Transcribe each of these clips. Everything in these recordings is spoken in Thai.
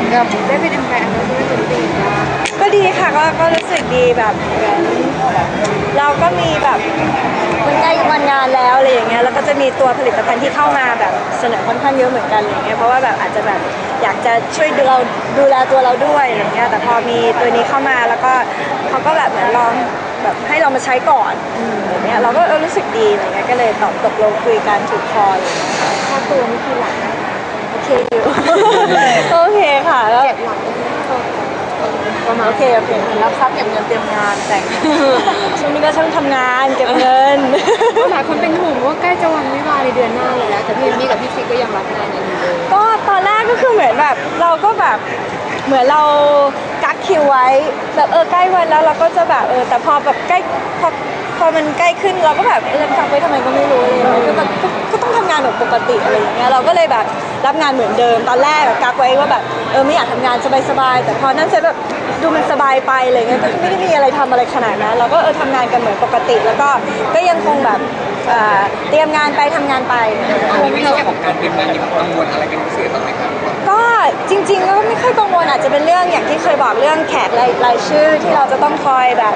มือนกับได้ไปทำงานแล้วด้วยตัวเองบ้างก็ดีค่ะก็ก็รู้สึกดีแบบเหมือนเราก็มีแบบมันใกล้วันงานแล้วอะไรอย่างเงี้ยแล้วก็จะมีตัวผลิตภัณฑ์ที่เข้ามาแบบเสนอค่อนข้างเยอะเหมือนกันอะไรอย่างเงี้ยเพราะว่าแบบอาจจะแบบอยากจะช่วยดูเราดูแลตัวเราด้วยอะไรอย่างเงี้ยแต่พอมีตัวนี้เข้ามาแล้วก็เขาก็แบบเหมือนลองแบบให้เรามาใช้ก่อนอย่างเงี้ยเราก็เออรู้สึกดีอะไรเงี้ยก็เลยตอบตกลงคุยกันถูกคออะไรอย่างเลยค่าตัวนี่คือหลัก โอเคอยู่โอเคค่ะแล้วเจ็ดหลักประมาณโอเคโอเครับทรัพย์เก็บเงินเตรียมงานแต่งช่วงนี้ก็ช่างทำงานเก็บเงินหลายคนเป็นห่วงว่าใกล้จะวันวิวาห์ในเดือนหน้าเลยแล้วแต่พี่เอมมี่กับพี่ฟิกก็ยังรับงานกันอยู่เลยก็ตอนแรกก็คือเหมือนแบบเราก็แบบเหมือนเรากักคิวไว้แบบเออใกล้วันแล้วเราก็จะแบบเออแต่พอแบบใกล้พอพอมันใกล้ขึ้นเราก็แบบเออกักไว้ทำไมก็ไม่รู้อะไรอย่างเงี้ยก็แบบ แบบปกติอะไรอย่างเงี้ยเราก็เลยแบบรับงานเหมือนเดิม ตอนแรกอะกักไว้ว่าแบบเออไม่อยากทำงานสบายๆแต่พอนั่นเสร็จแบบดูมันสบายไปอะไรเงี้ยก็ไม่ได้มีอะไรทำอะไรขนาดนั้นเราก็เออทำงานกันเหมือนปกติ แล้วก็ก็ยังคงแบบเอ่อเตรียมงานไปทำงานไปตอนนี้ในส่วนของการเตรียมงานมีกังวลอะไรเป็นพิเศษบ้างไหมครับก็จริงๆก็ไม่ค่อยกังวลอาจจะเป็นเรื่องอย่างที่เคยบอกเรื่องแขกรายรายชื่อที่เราจะต้องคอยแบบ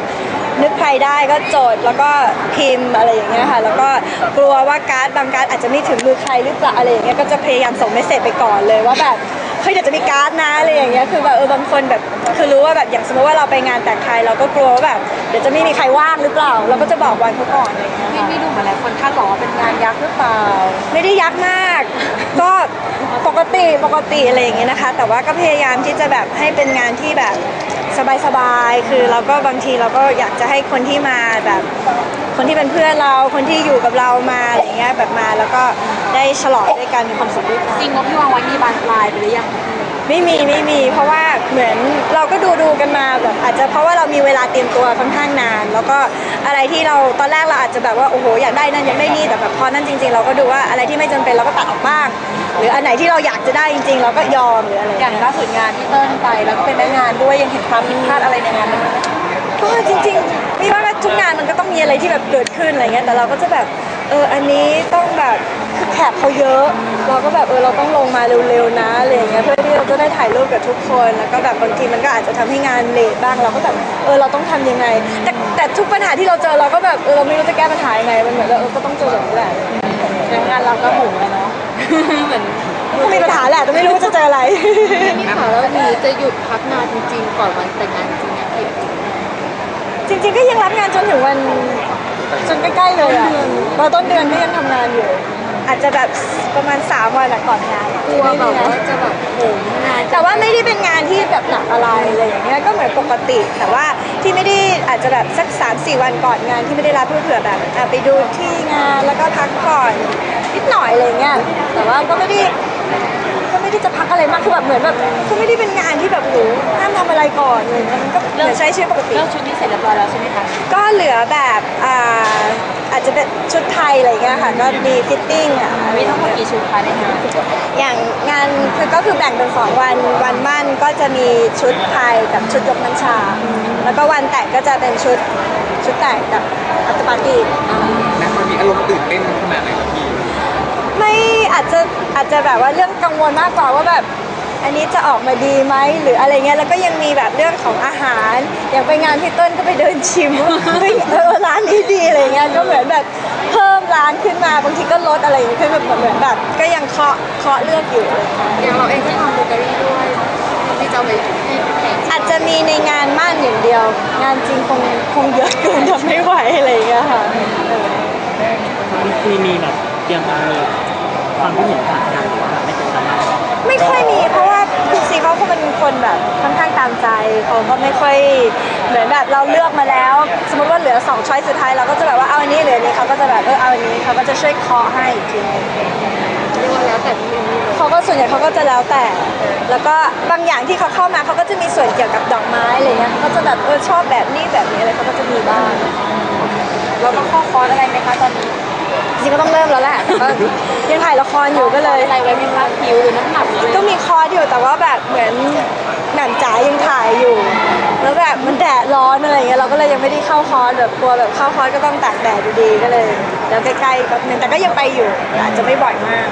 นึกใครได้ก็โจทย์แล้วก็พิมพ์อะไรอย่างเงี้ยค่ะ แล้วก็กลัวว่าการ์ดบางการ์ดอาจจะไม่ถึงมือใครหรือเปล่าอะไรอย่างเงี้ยก็จะพยายามส่งเมสเซจไปก่อนเลยว่าแบบเฮ้ยเดี๋ยวจะมีการ์ดนะอะไรอย่างเงี้ยคือแบบเออบางคนแบบคือรู้ว่าแบบอย่างสมมติว่าเราไปงานแต่งใครเราก็กลัวว่าแบบเดี๋ยวจะไม่มีใครว่างหรือเปล่า เราก็จะบอกวันเขาก่อนอะไรอย่างเงี้ยพี่ค่ะนี่ดูเหมือนหลายคนคาดหวังว่าเป็นงานยักษ์หรือเปล่า ไม่ได้ยักษ์มาก ก็ปกติปกติอะไรอย่างเงี้ยนะคะ แต่ว่าก็พยายามที่จะแบบให้เป็นงานที่แบบ สบายๆ คือเราก็บางทีเราก็อยากจะให้คนที่มาแบบ คนที่เป็นเพื่อนเรา คนที่อยู่กับเรามาอะไรเงี้ยแบบมาแล้วก็ได้ฉลองด้วยกันมีความสุขด้วยกันจริงงบที่วางไว้มีบานปลายไปหรือยังไม่มีไม่มีเพราะว่าเหมือนเราก็ดูดูกันมาแบบอาจจะเพราะว่าเรามีเวลาเตรียมตัวค่อนข้างนาน แล้วก็อะไรที่เราตอนแรกเราอาจจะแบบว่าโอ้โหอยากได้นั่นอยากได้นี่แต่แบบพอนั่นจริง ๆ เราก็ดูว่าอะไรที่ไม่จำเป็นเราก็ตัดออกบ้าง หรืออันไหนที่เราอยากจะได้จริงๆ เราก็ยอมหรืออะไรอย่างล่าสุดงานที่เติ้ลไปแล้วก็เป็นแม่งานด้วยยังเห็นความผิดพลาดอะไรในงานไหมก็จริงๆไม่ว่าทุกงานมันก็ต้องมีอะไรที่แบบเกิดขึ้นอะไรเงี้ยแต่เราก็จะแบบเอออันนี้ต้องแบบคือแขกเขาเยอะ เราก็แบบเออเราต้องลงมาเร็วๆนะอะไรอย่างเงี้ยเพื่อที่เราจะได้ถ่ายรูปกับทุกคนแล้วก็แบบบางทีมันก็อาจจะทำให้งานเลทบ้างเราก็แบบเออเราต้องทำยังไง แต่แต่ทุกปัญหาที่เราเจอเราก็แบบเออเราไม่รู้จะแก้ปัญหายังไงมันเหมือนเราเออก็ต้องเจอแบบนี้แหละแต่งานเราก็หมูเลยเนาะ เหมือนก็มีปัญหาแหละแต่ไม่รู้ว่าจะเจออะไรนี่ค่ะแล้วมีจะหยุดพักงานจริงๆ ก่อนวันแต่งงานจริงๆเนี่ยพี่จริง ๆ ก็ยังรับงานจนถึงวันจนใกล้ๆเลยอะพอต้นเดือนก็ยังทำงานอยู่ อาจจะแบบประมาณ 3 วันอะก่อนงานกลัวแบบว่าจะแบบโหมงานแต่ว่าไม่ได้เป็นงานที่แบบหนักอะไรอะไรอย่างเงี้ยก็เหมือนปกติ แต่ว่าที่ไม่ได้อาจจะแบบสัก 3 4 วันก่อนงานที่ไม่ได้รับเพื่อเผื่อแบบอะไปดูที่งานแล้วก็พักผ่อนนิดหน่อยอะไรเงี้ยแต่ว่าก็ไม่ได้ ก็ไม่ได้จะพักอะไรมากคือแบบเหมือนแบบก็ไม่ได้เป็นงานที่แบบโหห้ามทำอะไรก่อนเลยมันก็เหมือนใช้ชีวิตปกติเรื่องชุดนี้เสร็จเรียบร้อยแล้วใช่ไหมคะ ก็เหลือแบบอ่าอาจจะเป็นชุดไทยอะไรเงี้ยค่ะ ก็มีฟิตติ้งอะมีทั้งหมดกี่ชุดคะในงานอย่างงานคือก็คือแบ่งเป็นสองวันวันมั่นก็จะมีชุดไทยกับชุดยกน้ำชา แล้วก็วันแต่งก็จะเป็นชุดชุดแต่งกับอัตปาร์ตี้นะมันมีอารมณ์ตื่นเต้นขนาดไหนครับพี่ ไม่อาจจะอาจจะแบบว่าเรื่องกังวลมากกว่าว่าแบบ อันนี้จะออกมาดีไหมหรืออะไรเงี้ยแล้วก็ยังมีแบบเรื่องของอาหาร อย่างไปงานพี่เติ้ลก็ไปเดินชิมว่าเฮ้ยเออร้านนี้ดีอะไรเงี้ยก็เหมือนแบบเพิ่มร้านขึ้นมาบางทีก็ลดอะไรอย่างเงี้ยคือแบบเหมือนแบบก็ยังเคาะเคาะเลือกอยู่อะไรเงี้ยอย่างเราเองก็ทำเบเกอรี่ด้วยที่จะไปอาจจะมีในงานมั่นอย่างเดียว งานจริงคงคงเยอะเกินทำไม่ไหวอะไรอย่างเงี้ยค่ะเออคุยมีแบบเตรียังมี ความคิดเห็นต่างกันหรือว่าแบบไม่ตรงกันมากไม่ค่อยมีเพราะว่าคุณซีเขาก็เป็นคนแบบค่อนข้างตามใจเขาก็ไม่ค่อยเหมือนแบบเราเลือกมาแล้ว สมมติว่าเหลือสองช้อยสุดท้ายเราก็จะแบบว่าเอาอันนี้เหลืออันนี้เขาก็จะแบบเออเอาอันนี้เขาก็จะช่วยเคาะให้อีกทีนึงเรียกว่าแล้วแต่พี่เอมมี่เลยเขาก็ส่วนใหญ่เขาก็จะแล้วแต่ แล้วก็บางอย่างที่เขาเข้ามาเขาก็จะมีส่วนเกี่ยวกับดอกไม้อะไรเงี้ยเขาก็จะแบบเออชอบแบบนี้แบบนี้อะไรเขาก็จะมีบ้างเราต้องเข้าคอร์สอะไรไหมคะตอนนี้จริงๆก็ต้องเริ่มแล้วแหละแต่ก็ ยังถ่ายละครอยู่ก็เลย อะไรไว้ไหมคะผิวหรือน้ำหนักหรืออะไรก็มีคอร์สอยู่แต่ว่าแบบเหมือนแหม่มจ๋ายังถ่ายอยู่ แล้วแบบมันแดดร้อนอะไรเงี้ยเราก็เลยยังไม่ได้เข้าคอร์สแบบกลัวแบบเข้าคอร์สก็ต้องตากแดดอยู่ดีก็เลยเดี๋ยวใกล้ๆแป๊บนึงแต่ก็ยังไปอยู่แต่อาจจะไม่บ่อยมาก